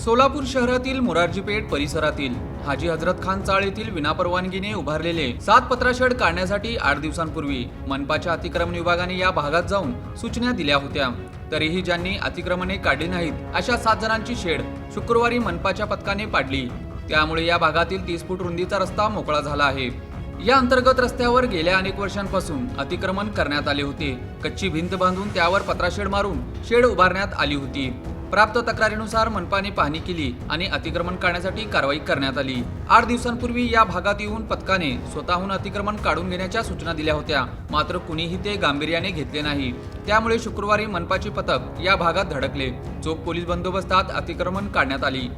सोलापूर शहरातील मोरारजीपेठ परिसरातील हाजी हजरत खान चाळ येथील विनापरवानगीने उभारलेले सात पत्राशेड काढण्यासाठी आठ दिवसांपूर्वी मनपाच्या अतिक्रमण विभागाने या भागात जाऊन सूचना दिल्या होत्या. तरीही ज्यांनी अतिक्रमणे काढली नाहीत अशा सात जणांची शेड शुक्रवारी मनपाच्या पथकाने पाडली. त्यामुळे या भागातील तीस फूट रुंदीचा रस्ता मोकळा झाला आहे. या अंतर्गत रस्त्यावर गेल्या अनेक वर्षांपासून अतिक्रमण करण्यात आले होते. कच्ची भिंत बांधून त्यावर पत्राशेड मारून शेड उभारण्यात आली होती. प्राप्त तक्रारीनुसार मनपाने पाहणी केली आणि अतिक्रमण काढण्यासाठी कारवाई करण्यात आली. आठ दिवसांपूर्वी या भागात येऊन पथकाने स्वतःहून अतिक्रमण काढून घेण्याच्या सूचना दिल्या होत्या. मात्र कुणीही ते गांभीर्याने घेतले नाही. त्यामुळे शुक्रवारी मनपाचे पथक या भागात धडकले. चोख पोलीस बंदोबस्तात अतिक्रमण काढण्यात आली.